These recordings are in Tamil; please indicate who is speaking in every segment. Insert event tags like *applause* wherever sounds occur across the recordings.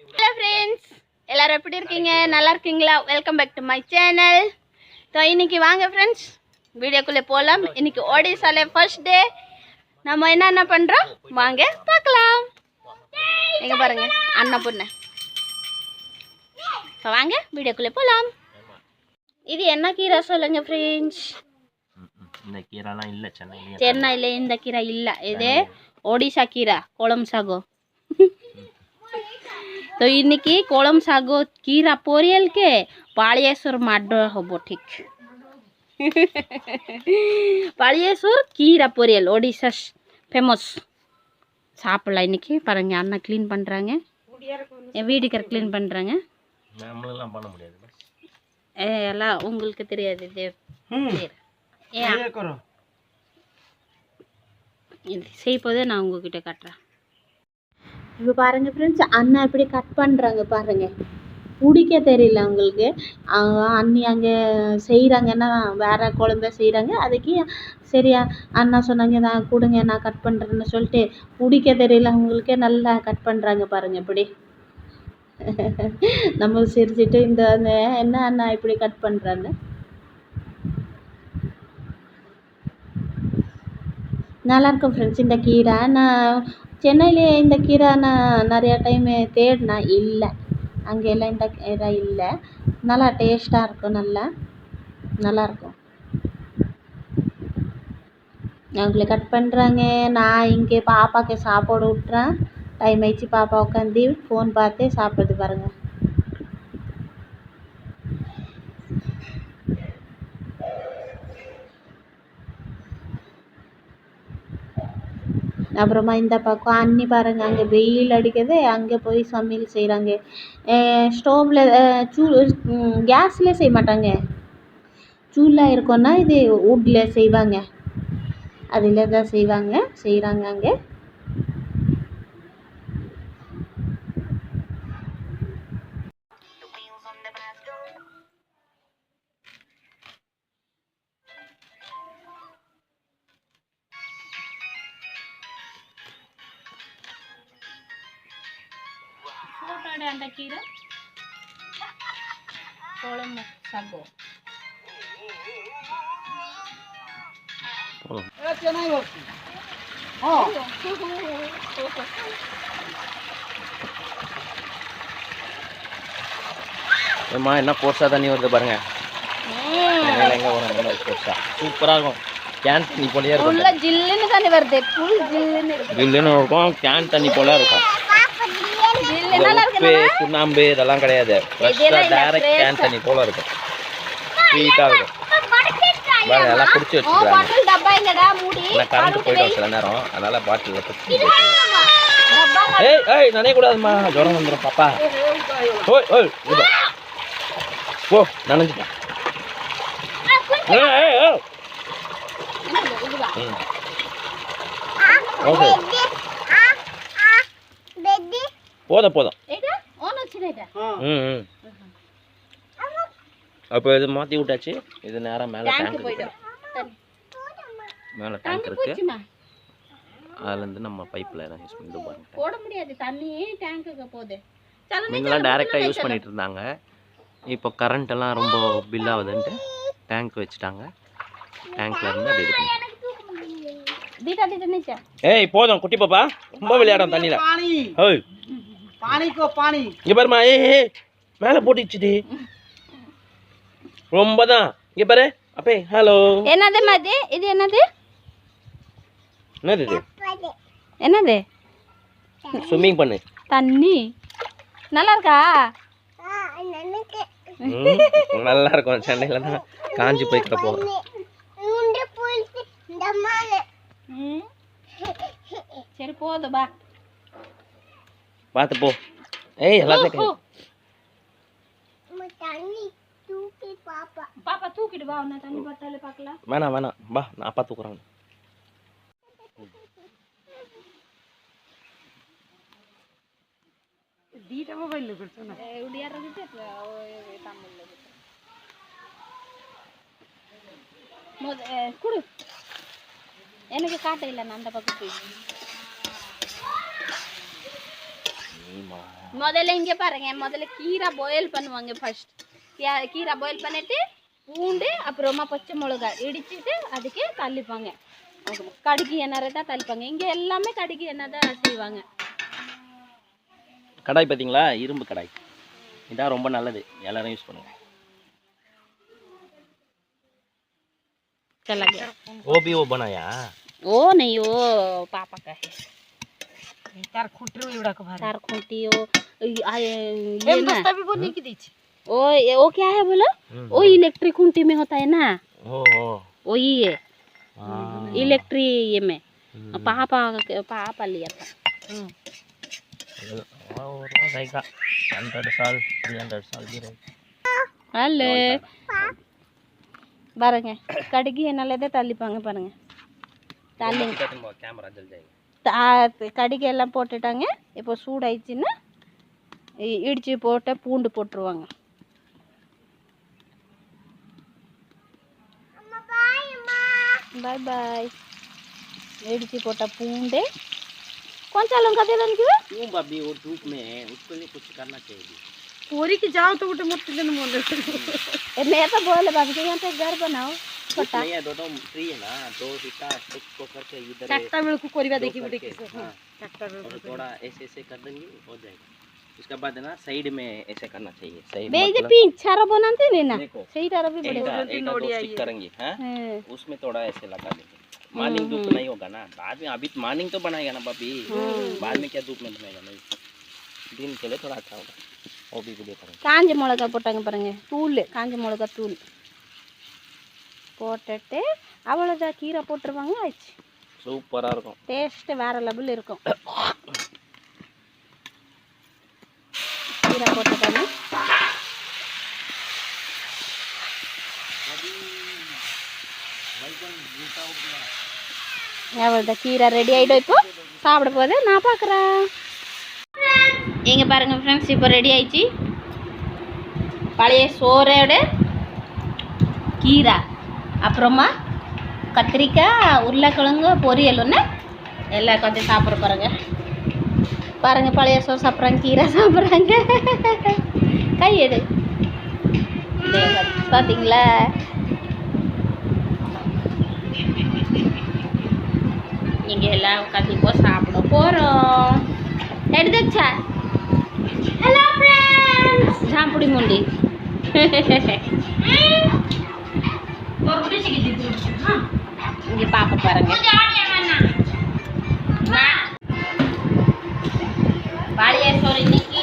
Speaker 1: ஹலோ ஃப்ரெண்ட்ஸ் எல்லோரும் எப்படி இருக்கீங்க நல்லா இருக்கீங்களா welcome back to my channel so இன்றைக்கி வாங்க ஃப்ரெண்ட்ஸ் வீடியோக்குள்ளே போகலாம் இன்றைக்கி ஒடிசால ஃபர்ஸ்ட் டே நம்ம என்னென்ன பண்ணுறோம் வாங்க பார்க்கலாம் எங்கே பாருங்கள் அண்ணா பொண்ணு இப்போ வாங்க வீடியோக்குள்ளே போகலாம் இது என்ன கீரை சொல்லுங்க ஃப்ரெண்ட்ஸ்
Speaker 2: இந்த கீரைலாம் இல்லை சென்னை
Speaker 1: சென்னையில் இந்த கீரை இல்லை இது ஒடிசா கீரை குழம்பு சாகும் তো ইনকি কলম শাগ কিরা পরিয়েলকে পাড়িয়েশ্বর মাড্ডর হব ঠিক পাড়িয়েশ্বর கீரை பொரியல் ஒடிசா ஃபேமஸ் சாப்பிடலாம் இன்னைக்கு பாருங்கள் அண்ணா க்ளீன் பண்ணுறாங்க என் வீடுக்கார க்ளீன் பண்ணுறாங்க ஏ எல்லாம் உங்களுக்கு தெரியாது தேவ் இது செய்ப்போதே நான் உங்ககிட்ட காட்டுறேன் இப்போ பாருங்கள் ஃப்ரெண்ட்ஸ் அண்ணா இப்படி கட் பண்ணுறாங்க பாருங்கள் பிடிக்க தெரியல அவங்களுக்கு அண்ணி அங்கே செய்கிறாங்கன்னா வேறு குழம்ப செய்கிறாங்க அதுக்கு சரியா அண்ணா சொன்னாங்க நான் கொடுங்க நான் கட் பண்ணுறேன்னு சொல்லிட்டு பிடிக்க தெரியல அவங்களுக்கே நல்லா கட் பண்ணுறாங்க பாருங்கள் இப்படி *laughs* நம்ம சிரிச்சிட்டு இந்த என்ன அண்ணா இப்படி கட் பண்ணுறான்னு நல்லாயிருக்கும் ஃப்ரெண்ட்ஸ் இந்த கீரை நான் சென்னையிலே இந்த கீரை நான் நிறையா டைமு தேடினா இல்லை அங்கேயெல்லாம் இந்த கீரை இல்லை நல்லா டேஸ்ட்டாக இருக்கும் நல்லா நல்லாயிருக்கும் அவங்களே கட் பண்ணுறாங்க நான் இங்கே பாப்பாவுக்கு சாப்பாடு ஊட்டுறேன் டைம் ஆயிடுச்சு பாப்பா உட்காந்து ஃபோன் பார்த்தே சாப்பிடுது பாருங்கள் அப்புறமா இந்த பக்கம் அண்ணி பாருங்கள் அங்கே வெயில் அடிக்குது அங்கே போய் சமையல் செய்கிறாங்க ஸ்டோவில் சூ கேஸில் செய்ய மாட்டாங்க சூலா இருக்கும்னா இது வுட்டில் செய்வாங்க அதில் தான் செய்வாங்க செய்கிறாங்க அங்கே
Speaker 2: చూడండి అంత కీర పొలం సగ్గు ஏம்மா என்ன போர்ஸாக தண்ணி வருது பாருங்க எங்கே வரும் போர்ஸாக இருக்கும் கேன் தண்ணி போலயே
Speaker 1: இருக்கும் ஜில்லுன்னு தண்ணி வருது
Speaker 2: ஜில்லுன்னு இருக்கும் கேன் தண்ணி போல இருக்கும் உப்பு சுண்ணாம்பு இதெல்லாம் கிடையாது ஃப்ரெஷ்ஷாக டேரக்ட் கேன் தண்ணி போல இருக்கும் ஸ்வீட்டாக இருக்கும் பாருங்க எல்லாம் பிடிச்சி வச்சுக்கிறாங்க நான் கரண்ட் போயிட்டோம் சில நேரம் அதனால பாட்டில் பிடிச்சி ஏய் ஏய் நினைக்கூடாதுமா ஜுரம் வந்துடும் பாப்பா ஓய் ஓய் ஓ நினைஞ்சிட்டேன் ஏய் ஏய் ஓகே போதும் போதும் ம் அப்போ இது மாற்றி விட்டாச்சு இது நேராக மேலே டேங்க் மேலே டேங்க் இருக்கு அதுலேருந்து நம்ம பைப்பில் எல்லாம் யூஸ் பண்ணி பாருங்க
Speaker 1: போட முடியாது தண்ணி டேங்க்குக்கு போகுது
Speaker 2: முன்னெல்லாம் டேரெக்டாக யூஸ் பண்ணிட்டு இருந்தாங்க இப்போ கரண்ட் எல்லாம் ரொம்ப பில் ஆகுதுன்ட்டு டேங்க் வச்சுட்டாங்க டேங்க்ல இருந்து அப்படி இருக்கு ஏய் போதும் குட்டி பாப்பா ரொம்ப விளையாடும் தண்ணியில் ஓய்
Speaker 3: பானிக்கோ பானி
Speaker 2: இங்கே பாருமா ஏ ஏ மேலே போட்டுச்சுடி ரொம்ப தான் இங்கே பாரு அப்பே ஹலோ
Speaker 1: என்னது மதி இது என்னது என்னது என்னது ஸ்விம்மிங் பண்ணு தண்ணி நல்லா இருக்கா
Speaker 2: நல்லா இருக்கும் சென்னையில் தான் காஞ்சி போயிட்டு கிடப்போம்
Speaker 1: சரி போதும் பா
Speaker 2: பார்த்து போ ஏய் எல்லாத்தையும்
Speaker 1: பாப்பா தூக்கிட்டு வா நான் தண்ணி பார்த்தாலே பார்க்கலாம்
Speaker 2: வேணாம் வேணாம் வா நான் அப்பா தூக்குறேன்
Speaker 1: ದೀಟ ಮೊಬೈಲ್ ಬಿಡ್ಸೋಣ ಹುಡುಗಿಯರ ಮೊದ ಕೊಡು ನನಗೆ ಕಾಟ ಇಲ್ಲ ನಂದ முதல்ல இங்கே பாருங்க முதல்ல கீரை பாயில் பண்ணுவாங்க ஃபர்ஸ்ட் கீரை பாயில் பண்ணிட்டு பூண்டு அப்புறமா பச்சை மிளகா இடிச்சிட்டு அதுக்கு தள்ளிப்பாங்க கடுகு எண்ணெய் தான் தள்ளிப்பாங்க இங்கே எல்லாமே கடுகு எண்ணெய் தான் செய்வாங்க
Speaker 2: கடாய் பார்த்தீங்களா இரும்பு கடாய் இதான் ரொம்ப நல்லது எல்லாரும் யூஸ் பண்ணுங்க ஓபி भी वो बनाया
Speaker 1: ओ তার খুঁটিও এগুলা को भर তার খুঁটি ও ये ना दस्ता भी बोलने की दीची ओ ओ क्या है बोलो हम्म, ओ इलेक्ट्रिक खुंटी में होता है ना ओ ओ ये हाँ. इलेक्ट्री ये में हम्म. पापा पापा लिया था हम्म.
Speaker 2: हाँ, तो साल साल भी
Speaker 1: हेलो பாருங்க கடுகி என்னால தான் தள்ளிப்பாங்க பாருங்க
Speaker 2: தள்ளி கேமரா ஜல்
Speaker 1: கடுகெல்லாம் போட்டுட்டாங்க இப்போ சூடாயிடுச்சுன்னா இடித்து போட்ட பூண்டு போட்டுருவாங்க பாய் பாய் இடித்து போட்ட பூண்டு कौन लंका दे लंकी है
Speaker 2: क्यों भाभी वो धूप में है उसके लिए कुछ करना चाहिए
Speaker 1: पूरी की जाओ तो उठे मुठ्ठी जन बोले मैं तो बोले भाभी के यहाँ पे घर बनाओ
Speaker 2: छोटा नहीं है दो है ना दो सीटा एक को करके
Speaker 1: इधर हाँ।
Speaker 2: थोड़ा ऐसे ऐसे कर देंगे हो जाएगा उसके बाद ना साइड में ऐसे करना चाहिए
Speaker 1: सही ये मतलब रो बनाते नहीं ना
Speaker 2: सही तरह भी बड़े नोड़ी आई करेंगे हां हाँ। उसमें थोड़ा ऐसे लगा देंगे हम्म, मार्निंग धूप हम्म। नहीं होगा ना बाद में अभी तो मार्निंग तो बनाएगा ना बाबी हम्म। बाद में क्या धूप में बनाएगा नहीं दिन के लिए थोड़ा अच्छा होगा वो भी वीडियो
Speaker 1: कांजे मोलगा पोटांगे பாருங்க தூள் காஞ்ச மிளகா போட்டுட்டு அவ்வளோதான் கீரை போட்டுருவாங்க ஆச்சு
Speaker 2: சூப்பராக இருக்கும்
Speaker 1: டேஸ்ட்டு வேறு லெவல் இருக்கும் கீரை போட்டுக்கணும் அவ்வளோதான் கீரை ரெடி ஆகிடும் இப்போ சாப்பிட போது நான் பார்க்குறேன் எங்கே பாருங்கள் ஃப்ரெண்ட்ஸ் இப்போ ரெடி ஆயிடுச்சு பழைய சோறோட கீரை அப்புறமா கத்திரிக்காய் உருளைக்கிழங்கு பொரியல் ஒன்று எல்லாம் கொஞ்சம் சாப்பிட பாருங்க பாருங்க பழைய சோறு சாப்பிட்றாங்க கீரை சாப்பிட்றாங்க கை எடு பார்த்தீங்களா நீங்கள் எல்லாம் உட்காந்து கண்டிப்பாக சாப்பிட போகிறோம் எடுத்துச்சா ஹலோ ஃப்ரெண்ட்ஸ் சாப்பிடி முண்டி *laughs* இது பாப்பா பாருங்க பாலியா சோறு இன்னைக்கு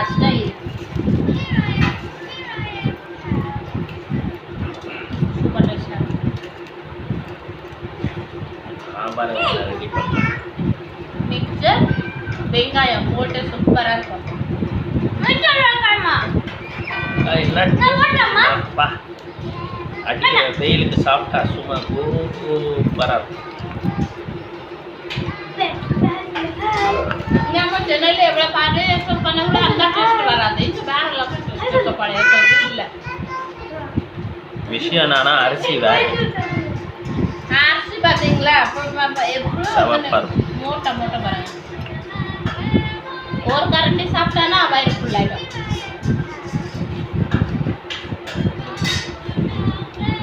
Speaker 1: அஷ்டம் வெங்காயம் போட்டு சூப்பராக இருக்கும்
Speaker 2: இல்லைப்பா அடிக்கிற வெயிலுக்கு சாப்பிட்டா சும்மா சூப்பராக இருக்கும்
Speaker 1: சென்னையில் எவ்வளோ பாரு பண்ண கூட அந்த டேஸ்ட் வராது இது வேற லெவல் பழைய
Speaker 2: விஷயம் என்னன்னா அரிசி வேற
Speaker 1: அரிசி பார்த்தீங்களா மூட்டை மூட்டை பாருங்க ஒரு கரண்டி சாப்பிட்டானா வயிறு ஃபுல்லாயிடும்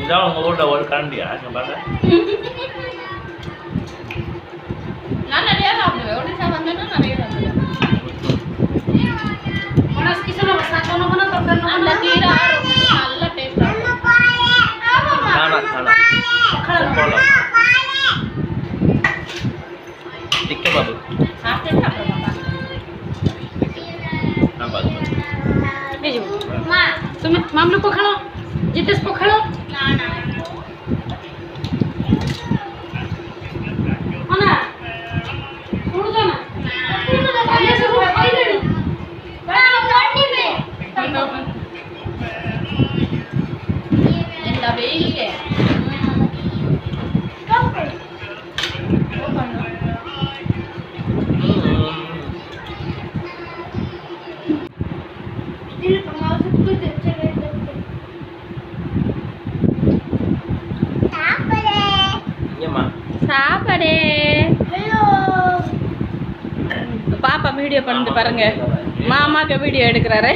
Speaker 2: இதான் உங்க வீட்டுல ஒரு கரண்டி ஆச்சும் பாரு
Speaker 1: நான் நிறைய சாப்பிடுவேன் ஒரு சாப்பிட்டா நிறைய சாப்பிடுவேன் மனசு கிசன வசாக்கணும் பண்ண தரணும் நல்ல தீரா நல்ல டேஸ்ட் खाना खाना खाना बोलो
Speaker 2: देखते बाबू आपके खाना बाबा
Speaker 1: ना बात मां तुम मामलों को खाओ जितेश को खाओ பாப்பா வீடியோ பண்ணிட்டு பாருங்க மாமாக்கு வீடியோ எடுக்கிறாரு